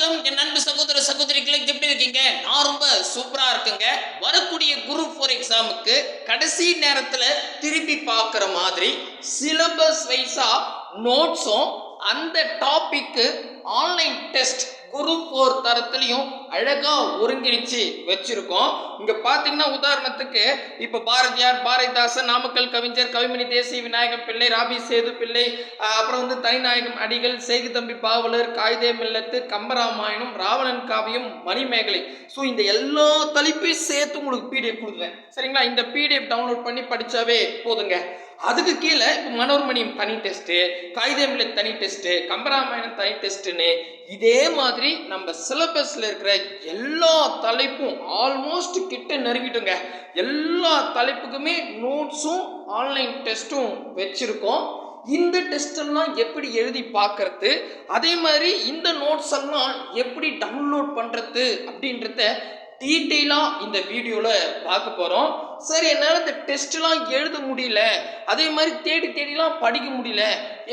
வணக்கம். என் அன்பு சகோதர சகோதரிகளை எப்படி இருக்கீங்க? நான் ரொம்ப சூப்பரா இருக்குங்க. வரக்கூடிய குரூப் ஃபோர் எக்ஸாமுக்கு கடைசி நேரத்துல திருப்பி பார்க்குற மாதிரி சிலபஸ் வைஸா நோட்ஸும் அந்த டாபிக்கு ஆன்லைன் டெஸ்ட் குறுப்போர் தரத்துலையும் அழகாக ஒருங்கிணைச்சு வச்சுருக்கோம். இங்கே பார்த்தீங்கன்னா உதாரணத்துக்கு இப்போ பாரதியார் பாரதிதாசன் நாமக்கல் கவிஞர் கவிமணி தேசிய விநாயகம் பிள்ளை ராபி சேது பிள்ளை அப்புறம் வந்து தனிநாயகம் அடிகள் சேகுதம்பி பாவலர் காய்தே மில்லத்து கம்பராமாயணம் ராவணன் காவியம் மணிமேகலை. ஸோ இந்த எல்லா தலைப்பையும் சேர்த்து உங்களுக்கு பிடிஎஃப் கொடுக்குறேன். சரிங்களா? இந்த பிடிஎஃப் டவுன்லோட் பண்ணி படித்தாவே போதுங்க. அதுக்கு கீழே இப்போ மனோர்மணியம் தனி டெஸ்ட்டு காகிதமில்ல தனி டெஸ்ட்டு கம்பராமாயணம் தனி டெஸ்ட்டுன்னு இதே மாதிரி நம்ம சிலபஸில் இருக்கிற எல்லா தலைப்பும் ஆல்மோஸ்ட் கிட்ட நெருங்கிட்டுங்க எல்லா தலைப்புக்குமே நோட்ஸும் ஆன்லைன் டெஸ்ட்டும் வச்சுருக்கோம். இந்த டெஸ்டெல்லாம் எப்படி எழுதி பார்க்கறது அதே மாதிரி இந்த நோட்ஸ் எல்லாம் எப்படி டவுன்லோட் பண்ணுறது அப்படின்றத டீட்டெயிலாக இந்த வீடியோவில் பார்க்க போகிறோம் சரி என்னால் இந்த டெஸ்ட்லாம் எழுத முடியல. அதே மாதிரி தேடி தேடிலாம் படிக்க முடியல.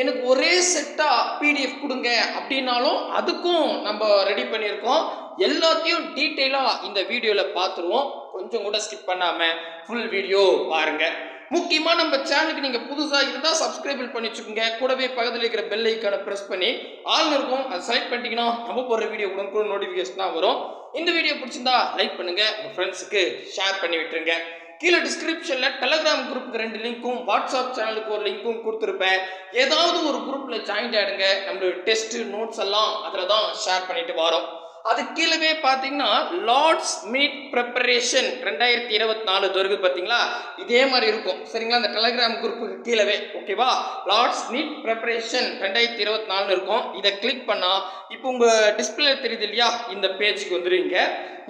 எனக்கு ஒரே செட்டாக பிடிஎஃப் கொடுங்க அப்படின்னாலும் அதுக்கும் நம்ம ரெடி பண்ணியிருக்கோம். எல்லாத்தையும் டீட்டெயிலாக இந்த வீடியோவில் பார்த்துருவோம். கொஞ்சம் கூட ஸ்கிப் பண்ணாமல் ஃபுல் வீடியோ பாருங்கள் முக்கியமாக நம்ம சேனலுக்கு நீங்கள் புதுசாக இருந்தால் சப்ஸ்கிரைபிள் பண்ணி வச்சுக்கோங்க. கூடவே பக்கத்தில் இருக்கிற பெல் ஐக்கானை ப்ரெஸ் பண்ணி ஆல் இருக்கும். அதை செலக்ட் பண்ணிட்டீங்கன்னா நம்ம போடுற வீடியோ கூட நோட்டிஃபிகேஷனாக வரும். இந்த வீடியோ பிடிச்சிருந்தா லைக் பண்ணுங்கள் உங்கள் ஃப்ரெண்ட்ஸுக்கு ஷேர் பண்ணி விட்டுருங்க. கீழே டிஸ்கிரிப்ஷனில் டெலகிராம் குரூப்புக்கு ரெண்டு லிங்க்கும் வாட்ஸ்அப் சேனலுக்கு ஒரு லிங்க்கும் கொடுத்துருப்பேன். ஏதாவது ஒரு குரூப்பில் ஜாயின் ஆகிடுங்க நம்மளோட டெஸ்ட்டு நோட்ஸ் எல்லாம் அதில் தான் ஷேர் பண்ணிட்டு வரோம். அது கீழவே பார்த்தீங்கன்னா லார்ட்ஸ் மீட் ப்ரிப்பரேஷன் ரெண்டாயிரத்தி இருபத்தி நாலு வருது பார்த்தீங்களா? இதே மாதிரி இருக்கும். சரிங்களா? அந்த டெலகிராம் குரூப்புக்கு கீழவே. ஓகேவா லார்ட்ஸ் மீட் ப்ரிப்பரேஷன் ரெண்டாயிரத்தி இருபத்தி நாலுன்னு இருக்கும். இதை கிளிக் பண்ணால் இப்போ உங்கள் டிஸ்பிளே தெரியுது இல்லையா? இந்த பேஜுக்கு வந்துடுவீங்க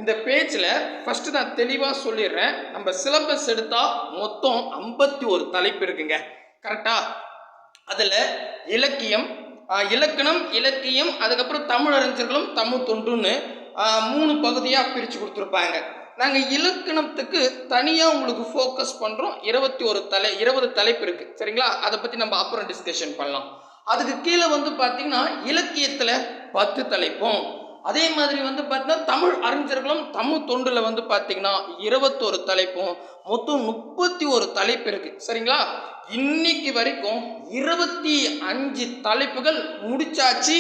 இந்த பேஜில் ஃபஸ்ட்டு நான் தெளிவாக சொல்லிடுறேன். நம்ம சிலபஸ் எடுத்தால் மொத்தம் ஐம்பத்தி ஒரு தலைப்பு இருக்குங்க. கரெக்டாக அதில் இலக்கியம் இலக்கணம் இலக்கியம் அதுக்கப்புறம் தமிழ் அறிஞர்களும் தமிழ் தொண்டுன்னு மூணு பகுதியாக பிரித்து கொடுத்துருப்பாங்க. நாங்கள் இலக்கணத்துக்கு தனியாக உங்களுக்கு ஃபோக்கஸ் பண்ணுறோம் இருபத்தி ஒரு தலை இருபது தலைப்பு இருக்குது சரிங்களா? அதை பற்றி நம்ம அப்புறம் டிஸ்கஷன் பண்ணலாம். அதுக்கு கீழே வந்து பார்த்தீங்கன்னா இலக்கியத்தில் பத்து தலைப்பும் அதே மாதிரி வந்து பார்த்தீங்கன்னா தமிழ் அறிஞர்களும் தமிழ் தொண்டில் வந்து பார்த்தீங்கன்னா இருபத்தொரு தலைப்பும் மொத்தம் முப்பத்தி ஒரு தலைப்பு இருக்கு. சரிங்களா? இன்னைக்கு வரைக்கும் இருபத்தி அஞ்சு தலைப்புகள் முடிச்சாச்சு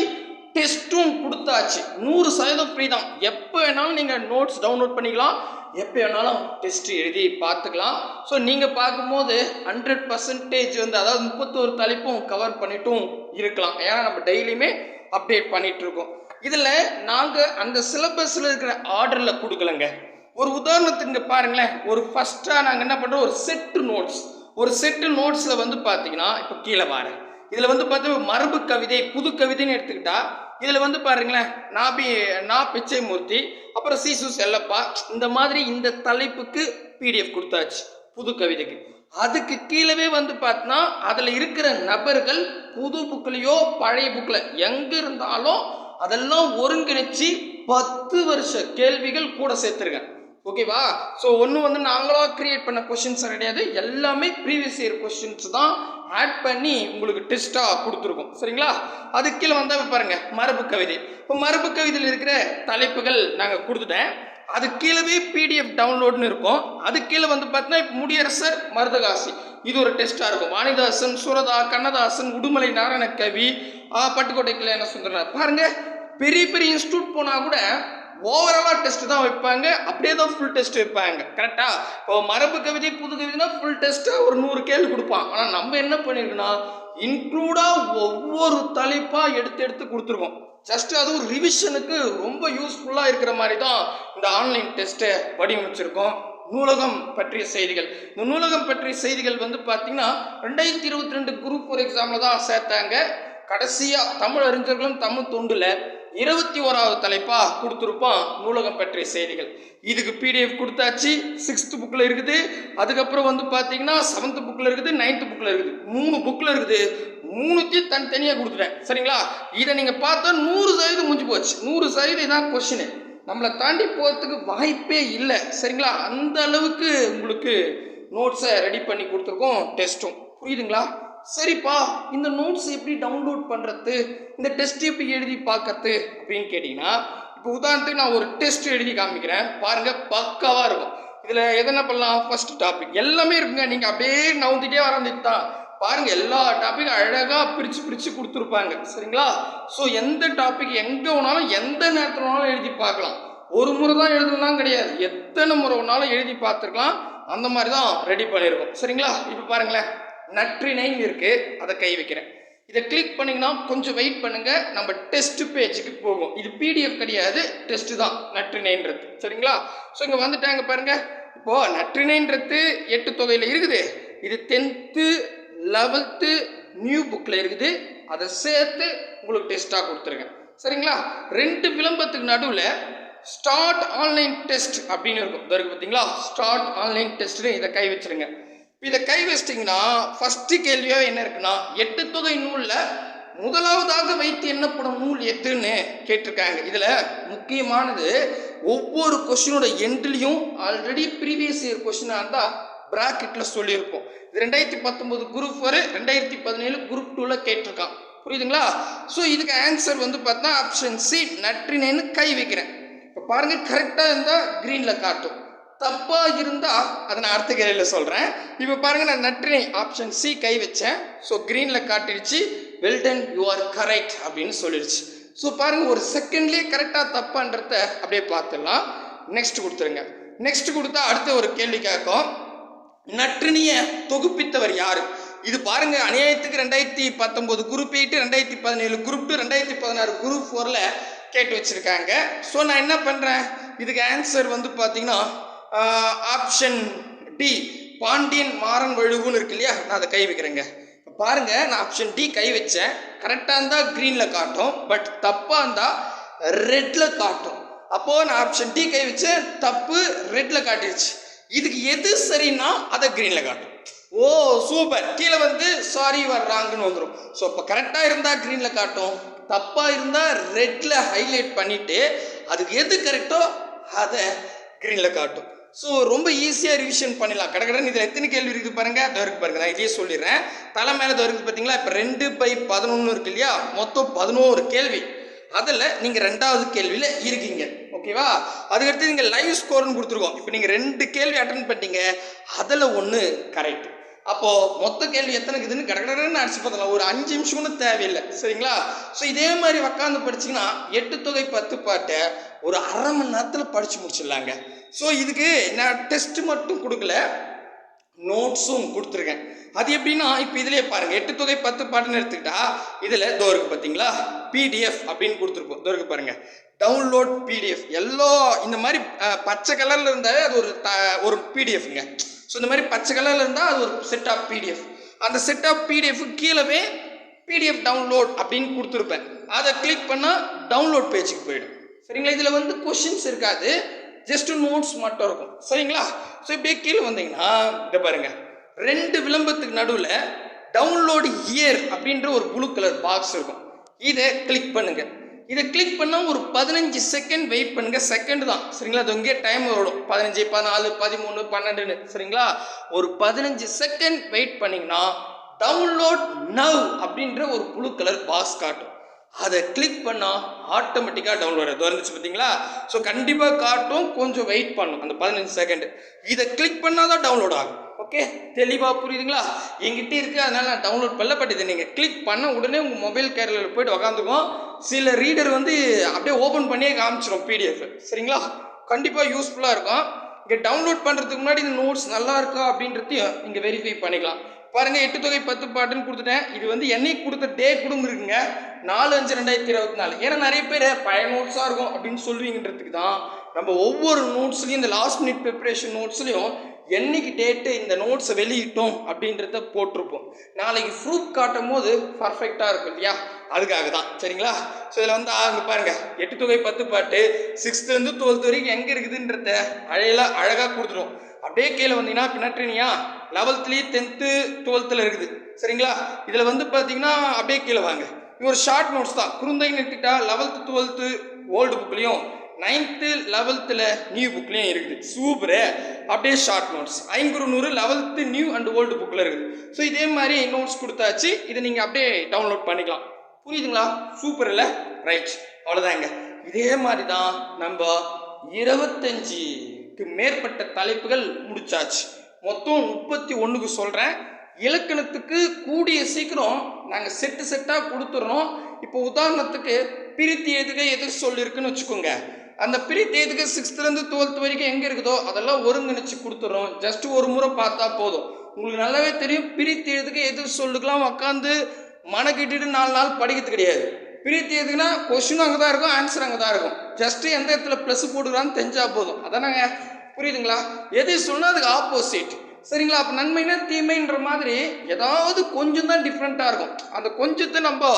டெஸ்ட்டும் கொடுத்தாச்சு. நூறு சதவீதம் ஃப்ரீ தான். எப்போ வேணாலும் நீங்கள் நோட்ஸ் டவுன்லோட் பண்ணிக்கலாம். எப்போ வேணாலும் டெஸ்ட் எழுதி பார்த்துக்கலாம். ஸோ நீங்கள் பார்க்கும்போது ஹண்ட்ரட் பர்சன்டேஜ் வந்து அதாவது முப்பத்தோரு தலைப்பும் கவர் பண்ணிட்டும் இருக்கலாம். ஏன்னா நம்ம டெய்லியுமே அப்டேட் பண்ணிகிட்ருக்கோம் இருக்கோம். இதில் நாங்கள் அந்த சிலபஸில் இருக்கிற ஆர்டரில் கொடுக்கலங்க. ஒரு உதாரணத்துக்கு பாருங்களேன். ஒரு ஃபஸ்ட்டாக நாங்கள் என்ன பண்ணுறோம் ஒரு செட்டு நோட்ஸ் ஒரு செட்டு நோட்ஸில் வந்து பார்த்தீங்கன்னா இப்போ கீழே வாரு இதில் வந்து பார்த்தீங்கன்னா மரபு கவிதை புது கவிதைன்னு எடுத்துக்கிட்டா இதில் வந்து பாருங்களேன் நாபி நா பிச்சைமூர்த்தி அப்புறம் சீசு செல்லப்பா இந்த மாதிரி இந்த தலைப்புக்கு பிடிஎஃப் கொடுத்தாச்சு புது கவிதைக்கு. அதுக்கு கீழவே வந்து பார்த்தோன்னா அதில் இருக்கிற நபர்கள் புது புக்லேயோ பழைய புக்கில் எங்கே இருந்தாலும் அதெல்லாம் ஒருங்கிணைச்சு பத்து வருஷ கேள்விகள் கூட சேர்த்துருக்கேன் ஓகேவா ஸோ ஒன்று வந்து நாங்களாக கிரியேட் பண்ண கொஷின்ஸ் கிடையாது. எல்லாமே ப்ரீவியஸ் இயர் கொஷின்ஸ் தான் ஆட் பண்ணி உங்களுக்கு டெஸ்ட்டாக கொடுத்துருக்கோம். சரிங்களா? அது கீழே வந்தால் பாருங்க மரபு கவிதை. இப்போ மரபு கவிதையில் இருக்கிற தலைப்புகள் நாங்கள் கொடுத்துட்டேன். அது கீழவே பிடிஎஃப் டவுன்லோட்னு இருக்கும். அது கீழே வந்து பார்த்தீங்கன்னா முடியரசர் மருதகாசி. இது ஒரு டெஸ்ட்டாக இருக்கும். வாணிதாசன் சுரதா கண்ணதாசன் உடுமலை நாராயண கவி பட்டுக்கோட்டை கல்யாண சுந்தரனார் பாருங்க பெரிய பெரிய இன்ஸ்டியூட் போனால் கூட ஓவராலாக டெஸ்ட் தான் வைப்பாங்க. அப்படியே தான் ஃபுல் டெஸ்ட் வைப்பாங்க. கரெக்டாக இப்போ மரபு கவிதை புது கவிதைனா ஃபுல் டெஸ்ட்டாக ஒரு நூறு கேள்வி கொடுப்பான். ஆனால் நம்ம என்ன பண்ணியிருக்கோம்னா இன்க்ளூடாக ஒவ்வொரு தலைப்பாக எடுத்து எடுத்து கொடுத்துருக்கோம் ஜஸ்ட் அது ஒரு ரிவிஷனுக்கு ரொம்ப யூஸ்ஃபுல்லாக இருக்கிற மாதிரி தான் இந்த ஆன்லைன் டெஸ்ட்டை வடிவமைச்சிருக்கோம். நூலகம் பற்றிய செய்திகள். இந்த நூலகம் பற்றிய செய்திகள் வந்து பார்த்தீங்கன்னா ரெண்டாயிரத்தி இருபத்தி ரெண்டு குரூப் ஃபோர் எக்ஸாமில் தான் சேர்த்தாங்க. கடைசியாக தமிழ் அறிஞர்களும் தமிழ் தொண்டில் இருபத்தி ஓராவது தலைப்பா கொடுத்துருப்பான் நூலகம் பற்றிய செய்திகள். இதுக்கு பிடிஎஃப் கொடுத்தாச்சு சிக்ஸ்த் புக்கில் இருக்குது. அதுக்கப்புறம் வந்து பார்த்தீங்கன்னா செவன்த் புக்கில் இருக்குது நைன்த் புக்கில் இருக்குது. மூணு புக்கில் இருக்குது. மூணுத்தையும் தனித்தனியாக கொடுத்துட்டேன். சரிங்களா? இதை நீங்கள் பார்த்தா நூறு சதவீதம் முடிஞ்சு போச்சு. நூறு சதவீதம் தான் கொஷினு நம்மளை தாண்டி போகிறதுக்கு வாய்ப்பே இல்லை. சரிங்களா? அந்த அளவுக்கு உங்களுக்கு நோட்ஸை ரெடி பண்ணி கொடுத்துருக்கோம் டெஸ்ட்டும் புரியுதுங்களா? சரிப்பா இந்த நோட்ஸ் எப்படி டவுன்லோட் பண்ணுறது இந்த டெஸ்ட் எப்படி எழுதி பார்க்கறது அப்படின்னு கேட்டிங்கன்னா இப்போ உதாரணத்துக்கு நான் ஒரு டெஸ்ட் எழுதி காமிக்கிறேன். பாருங்க பக்காவாக இருக்கும். இதில் எதனா பண்ணலாம்? ஃபர்ஸ்ட் டாபிக் எல்லாமே இருக்குங்க. நீங்கள் அப்படியே நவுந்துட்டே வரந்துட்டு தான். பாருங்கள் எல்லா டாப்பிக்கும் அழகாக பிரித்து பிரித்து கொடுத்துருப்பாங்க. சரிங்களா? ஸோ எந்த டாபிக் எங்கே வேணாலும் எந்த நேரத்தில் வேணாலும் எழுதி பார்க்கலாம். ஒரு முறை தான் எழுதலாம் கிடையாது. எத்தனை முறை வேணாலும் எழுதி பார்த்துருக்கலாம். அந்த மாதிரி தான் ரெடி பண்ணியிருக்கோம். சரிங்களா? இப்போ பாருங்களேன். நற்றிணைன்னு இருக்குது அதை கை வைக்கிறேன். இதை கிளிக் பண்ணிங்கன்னா கொஞ்சம் வெயிட் பண்ணுங்கள் நம்ம டெஸ்ட் பேஜுக்கு போகும். இது பிடிஎஃப் கிடையாது. டெஸ்ட்டு தான். நற்றிணைன்றது. சரிங்களா? ஸோ இங்கே வந்துட்டாங்க பாருங்கள் இப்போ நற்றிணைன்றது எட்டு தொகையில் இருக்குது. இது டென்த்து லெவல்த்து நியூ புக்கில் இருக்குது. அதை சேர்த்து உங்களுக்கு டெஸ்ட்டாக கொடுத்துருக்கேன் சரிங்களா? ரெண்டு விளம்பரத்துக்கு நடுவில் ஸ்டார்ட் ஆன்லைன் டெஸ்ட் அப்படின்னு இருக்கும். இருக்குது பார்த்தீங்களா ஸ்டார்ட் ஆன்லைன் டெஸ்ட்னு இதை கை வச்சிருங்க. இதை கை வச்சிட்டிங்கன்னா ஃபஸ்ட்டு கேள்வியாக என்ன இருக்குன்னா எட்டு தொகை நூலில் முதலாவதாக வைத்து என்னப்படும் நூல் எதுன்னு கேட்டிருக்காங்க. இதில் முக்கியமானது ஒவ்வொரு கொஷினோட எண்ட்லேயும் ஆல்ரெடி ப்ரீவியஸ் இயர் கொஷினாக இருந்தால் ப்ராக்கெட்டில் சொல்லியிருப்போம். இது ரெண்டாயிரத்தி பத்தொம்போது குரூப் ஒரு ரெண்டாயிரத்தி பதினேழு குரூப் டூவில் கேட்டிருக்கான். புரியுதுங்களா? ஸோ இதுக்கு ஆன்சர் வந்து பார்த்தா ஆப்ஷன் சி நற்றினேன்னு கை வைக்கிறேன். இப்போ பாருங்கள் கரெக்டாக இருந்தால் க்ரீனில் காட்டும். தப்பாக இருந்தால் அதை நான் அடுத்த கேள்வியில் சொல்கிறேன் இப்போ பாருங்கள் நான் நற்றினை ஆப்ஷன் சி கை வச்சேன். ஸோ க்ரீனில் காட்டிடுச்சு. Well done you are correct அப்படின்னு சொல்லிடுச்சு. ஸோ பாருங்கள் ஒரு செகண்ட்லேயே கரெக்டாக தப்பான்றத அப்படியே பார்த்துடலாம். நெக்ஸ்ட் கொடுத்துருங்க. நெக்ஸ்ட் கொடுத்தா அடுத்த ஒரு கேள்வி கேட்கும். நற்றினியை தொகுப்பித்தவர் யார்? இது பாருங்க அநியாயத்துக்கு ரெண்டாயிரத்தி பத்தொன்பது குரூப் எயிட்டு ரெண்டாயிரத்தி பதினேழு குரூப் டூ ரெண்டாயிரத்தி பதினாறு குரூப் ஃபோரில் கேட்டு வச்சுருக்காங்க. ஸோ நான் என்ன பண்ணுறேன் இதுக்கு ஆன்சர் வந்து பார்த்தீங்கன்னா ஆப்ஷன் டி பாண்டியன் மாறன் வழுகுன்னு இருக்கு இல்லையா? நான் அதை கை வைக்கிறேங்க. இப்ப பாருங்க நான் ஆப்ஷன் டி கை வச்சேன். கரெக்டாக இருந்தால் க்ரீனில் காட்டும். பட் தப்பாக இருந்தால் ரெட்டில் காட்டும். அப்போது நான் ஆப்ஷன் டி கை வச்சேன். தப்பு ரெட்டில் காட்டிடுச்சு இதுக்கு எது சரின்னா அதை க்ரீனில் காட்டும். ஓ சூப்பர் கீழே வந்து சாரி வர்றாங்கன்னு வந்துடும் ஸோ இப்போ கரெக்டாக இருந்தால் க்ரீனில் காட்டும். தப்பாக இருந்தால் ரெட்டில் ஹைலைட் பண்ணிவிட்டு அதுக்கு எது கரெக்டோ அதை க்ரீனில் காட்டும். ஸோ ரொம்ப ஈஸியாக ரிவிஷன் பண்ணிடலாம் கடற்கடன் இதில் எத்தனை கேள்வி இருக்குது பாருங்க? இதோ இருக்கு பாருங்க. நான் இதையே சொல்லிடுறேன். தலை மேலே இதோ இருக்குது பார்த்தீங்களா இப்போ ரெண்டு பை பதினொன்று இருக்கு இல்லையா? மொத்தம் பதினோரு கேள்வி. அதில் நீங்கள் ரெண்டாவது கேள்வியில் இருக்கீங்க. ஓகேவா அதுக்கடுத்து நீங்கள் லைவ் ஸ்கோர்னு கொடுத்துருக்கோம். இப்போ நீங்கள் ரெண்டு கேள்வி அட்டன் பண்ணிட்டீங்க. அதில் ஒன்று கரெக்ட் அப்போது மொத்த கேள்வி எத்தனை இருக்குதுன்னு கடற்கடன்னு அடிச்சு பார்த்தலாம் ஒரு அஞ்சு நிமிஷம்னு தேவையில்லை. சரிங்களா? ஸோ இதே மாதிரி உக்காந்து படிச்சிங்கன்னா எட்டு தொகை பத்து பாட்டை ஒரு அரை மணி நேரத்தில் படித்து முடிச்சிடலாங்க. ஸோ இதுக்கு நான் டெஸ்ட் மட்டும் கொடுக்கல நோட்ஸும் கொடுத்துருக்கேன். அது எப்படின்னா இப்போ இதுலயே பாருங்க எட்டு தொகை பத்து பாட்டுன்னு எடுத்துக்கிட்டா இதில் தோ இருக்குது பார்த்தீங்களா பிடிஎஃப் அப்படின்னு கொடுத்துருப்போம். தோ இருக்குது பாருங்க. டவுன்லோட் பிடிஎஃப் எல்லோ இந்த மாதிரி பச்சை கலரில் இருந்தாலே அது ஒரு த ஒரு பிடிஎஃப்ங்க ஸோ இந்த மாதிரி பச்சை கலரில் இருந்தால் அது ஒரு செட் ஆஃப் பிடிஎஃப் அந்த செட் ஆஃப் பிடிஎஃப் கீழவே பிடிஎஃப் டவுன்லோட் அப்படின்னு கொடுத்துருப்பேன். அதை கிளிக் பண்ணால் டவுன்லோட் பேஜுக்கு போயிடும். சரிங்களா? இதில் வந்து கொஷின்ஸ் இருக்காது. ஜஸ்ட் நோட்ஸ் மட்டும் இருக்கும். சரிங்களா? ஸோ இப்படியே கீழே வந்தீங்கன்னா இதை பாருங்க. ரெண்டு விளம்பரத்துக்கு நடுவில் டவுன்லோடு இயர் அப்படின்ற ஒரு ப்ளூ கலர் பாக்ஸ் இருக்கும். இதை கிளிக் பண்ணுங்க. இதை கிளிக் பண்ணால் ஒரு பதினஞ்சு செகண்ட் வெயிட் பண்ணுங்க. செகண்ட் தான். சரிங்களா? அது இங்கே டைம் வரும் பதினஞ்சு பதினாலு பதிமூணு பன்னெண்டுன்னு. சரிங்களா? ஒரு பதினஞ்சு செகண்ட் வெயிட் பண்ணிங்கன்னா டவுன்லோட் நவ் அப்படின்ற ஒரு ப்ளூ கலர் பாக்ஸ் காட்டும். அதை கிளிக் பண்ணால் ஆட்டோமேட்டிக்காக டவுன்லோட் ஆகுது வந்துச்சு பார்த்தீங்களா? ஸோ கண்டிப்பாக காட்டும். கொஞ்சம் வெயிட் பண்ணும். அந்த பதினஞ்சு செகண்டு இதை கிளிக் பண்ணால் தான் டவுன்லோட் ஆகும். ஓகே தெளிவாக புரியுதுங்களா? எங்கிட்ட இருக்குது அதனால் நான் டவுன்லோட் பண்ணல பட் இதை நீங்கள் கிளிக் பண்ண உடனே உங்கள் மொபைல் கேரளில் போய்ட்டு உக்காந்துக்கும். சில ரீடர் வந்து அப்படியே ஓப்பன் பண்ணியே காமிச்சிடும் பிடிஎஃப் சரிங்களா? கண்டிப்பாக யூஸ்ஃபுல்லாக இருக்கும். இங்கே டவுன்லோட் பண்ணுறதுக்கு முன்னாடி இந்த நோட்ஸ் நல்லா இருக்கா அப்படின்றதையும் நீங்கள் வெரிஃபை பண்ணிக்கலாம். பாருங்கள் எட்டு தொகை பத்து பாட்டுன்னு கொடுத்துட்டேன். இது வந்து என்னைக்கு கொடுத்த டே கொடுங்க இருக்குங்க. நாலு அஞ்சு ரெண்டாயிரத்தி இருபத்தி நாலு. ஏன்னா நிறைய பேர் பழைய நோட்ஸாக இருக்கும் அப்படின்னு சொல்லுவீங்கன்றதுக்கு தான் நம்ம ஒவ்வொரு நோட்ஸ்லையும் இந்த லாஸ்ட் மினிட் ப்ரிப்பரேஷன் நோட்ஸ்லையும் என்னைக்கு டேட்டு இந்த நோட்ஸை வெளியிட்டோம் அப்படின்றத போட்டிருப்போம். நாளைக்கு ப்ரூஃப் காட்டும் போது பர்ஃபெக்டாக இருக்கும் இல்லையா? அதுக்காக தான். சரிங்களா? ஸோ இதில் வந்து அங்கே பாருங்கள் எட்டு தொகை பத்து பாட்டு. சிக்ஸ்த்துலேருந்து டுவெல்த் வரைக்கும் எங்கே இருக்குதுன்றத அழையெல்லாம் அழகாக கொடுத்துரும் அப்படியே கீழே வந்தீங்கன்னா பின்னட்ரினியா லெவல்த்லேயே டென்த்து டுவெல்த்தில் இருக்குது. சரிங்களா? இதில் வந்து பார்த்தீங்கன்னா அப்படியே கீழே வாங்க. இது ஒரு ஷார்ட் நோட்ஸ் தான். குறுந்தைன்னு எடுத்துக்கிட்டா லெவல்த்து டுவெல்த்து ஓல்டு புக்லேயும் நைன்த்து லெவல்த்தில் நியூ புக்லேயும் இருக்குது. சூப்பரு. அப்படியே short notes Ainkurunuru eleventh new and old புக்கில் இருக்குது. ஸோ இதே மாதிரி நோட்ஸ் கொடுத்தாச்சு. இதை நீங்கள் அப்படியே டவுன்லோட் பண்ணிக்கலாம். புரியுதுங்களா? சூப்பர் இல்லை? ரைட் அவ்வளோதாங்க இதே மாதிரி தான் நம்ம இருபத்தஞ்சி மேற்பட்ட தலைப்புகள் முடிச்சாச்சு. மொத்தம் முப்பத்தி ஒன்றுக்கு சொல்கிறேன் இலக்கணத்துக்கு கூடிய சீக்கிரம் நாங்கள் செட்டு செட்டாக கொடுத்துட்றோம் இப்போ உதாரணத்துக்கு பிரித்தி எதுக எது சொல்லியிருக்குன்னு வச்சுக்கோங்க. அந்த பிரித்தி எதுக்கு சிக்ஸ்த்துலேருந்து டுவெல்த் வரைக்கும் எங்கே இருக்குதோ அதெல்லாம் ஒருங்கிணைச்சு கொடுத்துட்றோம் ஜஸ்ட் ஒரு முறை பார்த்தா போதும். உங்களுக்கு நல்லாவே தெரியும். பிரித்தி எதுக்கு எது சொல்லுக்கெல்லாம் உட்காந்து மனக்கிட்டு நாலு நாள் படிக்கிறது கிடையாது. பிரீத்தி எதுக்குன்னா கொஷினும் அங்கே தான் இருக்கும் ஆன்சர் அங்கே தான் இருக்கும். ஜஸ்ட்டு எந்த இடத்துல ப்ளஸ் போட்டுக்கிறான்னு தெரிஞ்சால் போதும். அதானங்க? புரியுதுங்களா? எது சொன்னால் அதுக்கு ஆப்போசிட் சரிங்களா? அப்போ நன்மைனா தீமைன்ற மாதிரி ஏதாவது கொஞ்சம் தான் டிஃப்ரெண்ட்டாக இருக்கும். அந்த கொஞ்சத்தை நம்ம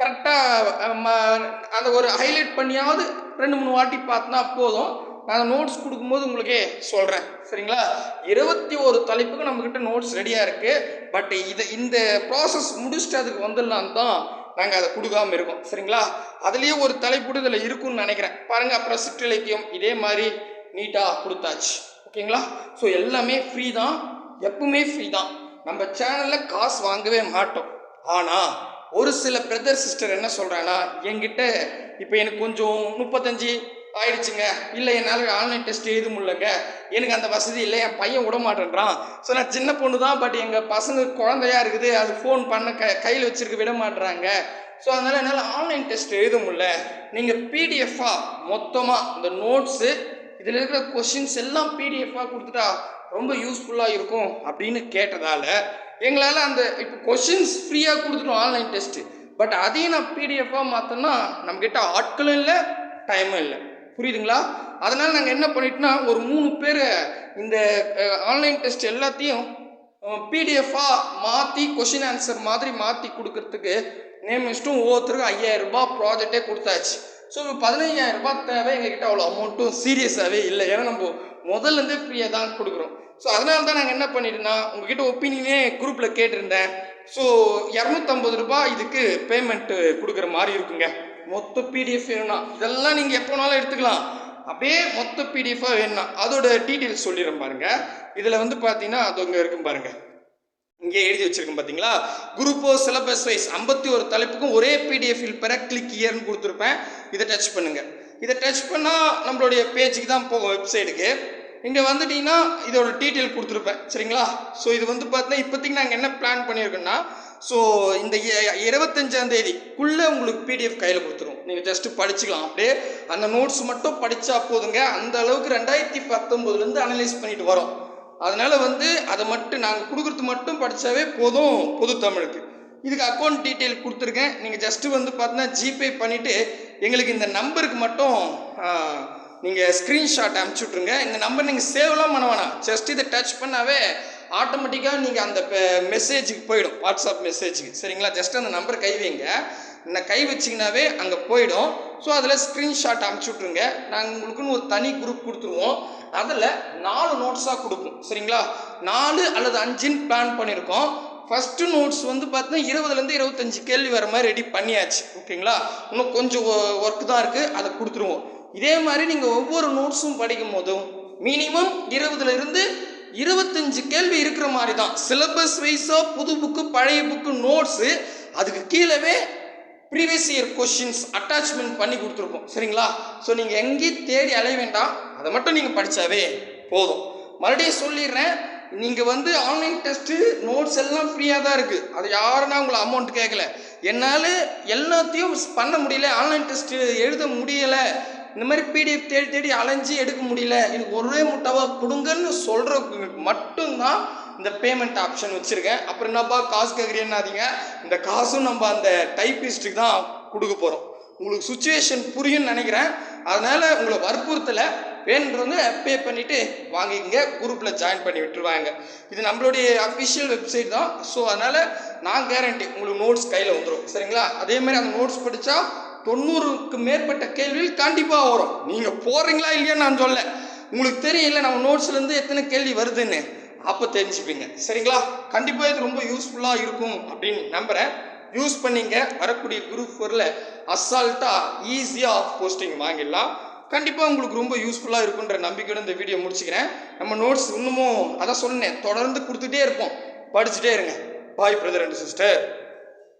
கரெக்டாக அதை ஒரு ஹைலைட் பண்ணியாவது ரெண்டு மூணு வாட்டி பார்த்தனா போதும். நான் நோட்ஸ் கொடுக்கும்போது உங்களுக்கே சொல்கிறேன் சரிங்களா? இருபத்தி ஒரு தலைப்புக்கு நம்மக்கிட்ட நோட்ஸ் ரெடியாக இருக்குது பட் இதை இந்த ப்ராசஸ் முடிச்சுட்டு அதுக்கு வந்துடலான் தான் நாங்கள் அதை கொடுக்காம இருக்கோம். சரிங்களா? அதுலேயே ஒரு தலைப்பு இதில் இருக்குன்னு நினைக்கிறேன். பாருங்கள் அப்புறம் சிற்றிலக்கியம் இதே மாதிரி நீட்டாக கொடுத்தாச்சு. ஓகேங்களா? ஸோ எல்லாமே ஃப்ரீ தான். எப்பவுமே ஃப்ரீ தான். நம்ம சேனலில் காசு வாங்கவே மாட்டோம். ஆனால் ஒரு சில பிரதர் சிஸ்டர் என்ன சொல்கிறேன்னா என்கிட்ட இப்போ எனக்கு கொஞ்சம் முப்பத்தஞ்சு ஆயிடுச்சுங்க. இல்லை என்னால் ஆன்லைன் டெஸ்ட் எழுத முடியலங்க. எனக்கு அந்த வசதி இல்லை என் பையன் விட மாட்டேன்றான். ஸோ நான் சின்ன பொண்ணு தான் பட் எங்கள் பசங்க குழந்தையா இருக்குது அது ஃபோன் பண்ண க கையில் வச்சிருக்க விட மாட்டுறாங்க ஸோ அதனால் என்னால் ஆன்லைன் டெஸ்ட் எழுத முடியல. நீங்கள் பிடிஎஃபாக மொத்தமாக இந்த நோட்ஸு இதில் இருக்கிற கொஷின்ஸ் எல்லாம் பிடிஎஃபாக கொடுத்துட்டா ரொம்ப யூஸ்ஃபுல்லாக இருக்கும் அப்படின்னு கேட்டதால எங்களால் அந்த இப்போ கொஷின்ஸ் ஃப்ரீயாக கொடுத்துட்டோம் ஆன்லைன் டெஸ்ட்டு பட் அதையும் நான் பிடிஎஃபாக மாற்றோன்னா நம்மக்கிட்ட ஆட்களும் இல்லை டைமும் இல்லை. புரியுதுங்களா? அதனால் நாங்கள் என்ன பண்ணிட்டோம்னா ஒரு மூணு பேர் இந்த ஆன்லைன் டெஸ்ட் எல்லாத்தையும் பிடிஎஃபாக மாற்றி கொஷின் ஆன்சர் மாதிரி மாற்றி கொடுக்கறதுக்கு நேம் ஒவ்வொருத்தருக்கும் ஐயாயிரம் ரூபாய் ப்ராஜெக்டே கொடுத்தாச்சு. ஸோ இப்போ பதினைஞ்சாயிரம் ரூபாய் தேவை எங்ககிட்ட அவ்வளோ அமௌண்ட்டும் சீரியஸாகவே இல்லை. ஏன்னா நம்ம முதல்லேருந்தே ஃப்ரீயாக தான் கொடுக்குறோம். ஸோ அதனால தான் நாங்கள் என்ன பண்ணிட்டோம்னா உங்ககிட்ட ஒப்பீனியனே குரூப்பில் கேட்டிருந்தேன். ஸோ இரநூத்தம்பது ரூபாய் இதுக்கு பேமெண்ட்டு கொடுக்குற மாதிரி இருக்குங்க. மொத்த பிடிஎஃப் வேணும்னா இதெல்லாம் நீங்கள் எப்போனாலும் எடுத்துக்கலாம். அப்படியே மொத்த பிடிஎஃபாக வேணும்னா அதோட டீட்டெயில்ஸ் சொல்லிடுறேன் பாருங்க. இதில் வந்து பார்த்தீங்கன்னா அது அங்கே இருக்கும் பாருங்க. இங்கே எழுதி வச்சிருக்கோம் பார்த்தீங்களா குரூப்போ சிலபஸ் வைஸ் ஐம்பத்தி ஒரு தலைப்புக்கும் ஒரே பிடிஎஃபில் பெற கிளிக் இயர்னு கொடுத்துருப்பேன். இதை டச் பண்ணுங்க. இதை டச் பண்ணால் நம்மளுடைய பேஜுக்கு தான் போகும் வெப்சைட்டுக்கு இங்கே வந்துட்டீங்கன்னா இதோட டீட்டெயில் கொடுத்துருப்பேன். சரிங்களா? ஸோ இது வந்து பார்த்தீங்கன்னா இப்போதைக்கு நாங்கள் என்ன பிளான் பண்ணியிருக்கோன்னா ஸோ இந்த இ- இருபத்தஞ்சாம் தேதிக்குள்ளே உங்களுக்கு பிடிஎஃப் கையில் கொடுத்துரும் நீங்கள் ஜஸ்ட்டு படிச்சுக்கலாம். அப்படியே அந்த நோட்ஸ் மட்டும் படித்தா போதுங்க. அந்த அளவுக்கு ரெண்டாயிரத்தி பத்தொம்போதுலேருந்து அனலைஸ் பண்ணிட்டு வரோம். அதனால் வந்து அதை மட்டும் நாங்கள் கொடுக்குறது மட்டும் படித்தாவே போதும் பொது தமிழுக்கு. இதுக்கு அக்கௌண்ட் டீட்டெயில் கொடுத்துருக்கேன். நீங்கள் ஜஸ்ட்டு வந்து பார்த்தீங்கன்னா ஜிபே பண்ணிவிட்டு எங்களுக்கு இந்த நம்பருக்கு மட்டும் நீங்கள் ஸ்க்ரீன்ஷாட் அனுப்பிச்சி விட்ருங்க இந்த நம்பர் நீங்கள் சேவ்லாம் பண்ண வேணாம். ஜஸ்ட் இதை டச் பண்ணாவே ஆட்டோமேட்டிக்காக நீங்கள் அந்த மெசேஜுக்கு போயிடும். வாட்ஸ்அப் மெசேஜுக்கு சரிங்களா? ஜஸ்ட் அந்த நம்பர் கை வைங்க. நான் கை வச்சிங்கனாவே அங்கே போயிடும். ஸோ அதில் ஸ்க்ரீன்ஷாட் அனுப்பிச்சி விட்ருங்க நாங்கள் உங்களுக்குன்னு ஒரு தனி குரூப் கொடுத்துருவோம். அதில் நாலு நோட்ஸாக கொடுப்போம். சரிங்களா? நாலு அல்லது அஞ்சுன்னு பிளான் பண்ணியிருக்கோம் ஃபஸ்ட்டு நோட்ஸ் வந்து பார்த்தீங்கன்னா இருபதுலேருந்து இருபத்தஞ்சி கேள்வி வர மாதிரி ரெடி பண்ணியாச்சு. ஓகேங்களா இன்னும் கொஞ்சம் ஒர்க் தான் இருக்குது அதை கொடுத்துருவோம். இதே மாதிரி நீங்கள் ஒவ்வொரு நோட்ஸும் படிக்கும் போதும் மினிமம் இருபதுலேருந்து இருபத்தஞ்சு கேள்வி இருக்கிற மாதிரி தான் சிலபஸ் வைஸாக புது புக்கு பழைய புக்கு நோட்ஸு அதுக்கு கீழவே ப்ரீவியஸ் இயர் கொஷின்ஸ் அட்டாச்மெண்ட் பண்ணி கொடுத்துருக்கோம். சரிங்களா? ஸோ நீங்கள் எங்கேயும் தேடி அலைய வேண்டாம். அதை மட்டும் நீங்கள் படித்தாவே போதும். மறுபடியும் சொல்லிடுறேன். நீங்கள் வந்து ஆன்லைன் டெஸ்ட்டு நோட்ஸ் எல்லாம் ஃப்ரீயாக தான் இருக்குது அது யாருன்னா உங்களை அமௌண்ட் கேட்கல என்னால் எல்லாத்தையும் பண்ண முடியல. ஆன்லைன் டெஸ்ட்டு எழுத முடியலை. இந்த மாதிரி பிடிஎஃப் தேடி தேடி அலைஞ்சு எடுக்க முடியல. எனக்கு ஒரே முட்டாவாக கொடுங்கன்னு சொல்கிறவங்களுக்கு மட்டும்தான் இந்த பேமெண்ட் ஆப்ஷன் வச்சுருக்கேன். அப்புறம் என்னப்பா காசு கேட்குறீன்னாதீங்க இந்த காசும் நம்ம அந்த டைப்பிஸ்ட்டுக்கு தான் கொடுக்க போகிறோம் உங்களுக்கு சுச்சுவேஷன் புரியும்னு நினைக்கிறேன். அதனால் உங்களை வற்புறுத்தலை. வேணுன்றவங்க பே பண்ணிவிட்டு வாங்கிக்கங்க. குரூப்பில் ஜாயின் பண்ணி விட்டுருவாங்க. இது நம்மளுடைய அஃபிஷியல் வெப்சைட் தான். ஸோ அதனால் நான் கேரண்டி உங்களுக்கு நோட்ஸ் கையில் வந்துடும் சரிங்களா? அதே மாதிரி அந்த நோட்ஸ் படித்தா தொண்ணூறுக்கு மேற்பட்ட கேள்விகள் கண்டிப்பாக வரும். நீங்கள் போடுறீங்களா இல்லையான்னு நான் சொல்ல. உங்களுக்கு தெரியல நம்ம நோட்ஸ்லேருந்து எத்தனை கேள்வி வருதுன்னு. அப்போ தெரிஞ்சுப்பீங்க. சரிங்களா? கண்டிப்பாக இது ரொம்ப யூஸ்ஃபுல்லாக இருக்கும் அப்படின்னு நம்புகிறேன் யூஸ் பண்ணிங்க. வரக்கூடிய குரூப் ஃபோரில் அசால்ட்டாக ஈஸியாக போஸ்டிங் வாங்கிடலாம். கண்டிப்பாக உங்களுக்கு ரொம்ப யூஸ்ஃபுல்லாக இருக்குன்ற நம்பிக்கையோட இந்த வீடியோ முடிச்சுக்கிறேன். நம்ம நோட்ஸ் இன்னமும் அதான் சொன்னேன் தொடர்ந்து கொடுத்துட்டே இருப்போம். படிச்சுட்டே இருங்க. பாய் பிரதர் அண்ட் சிஸ்டர்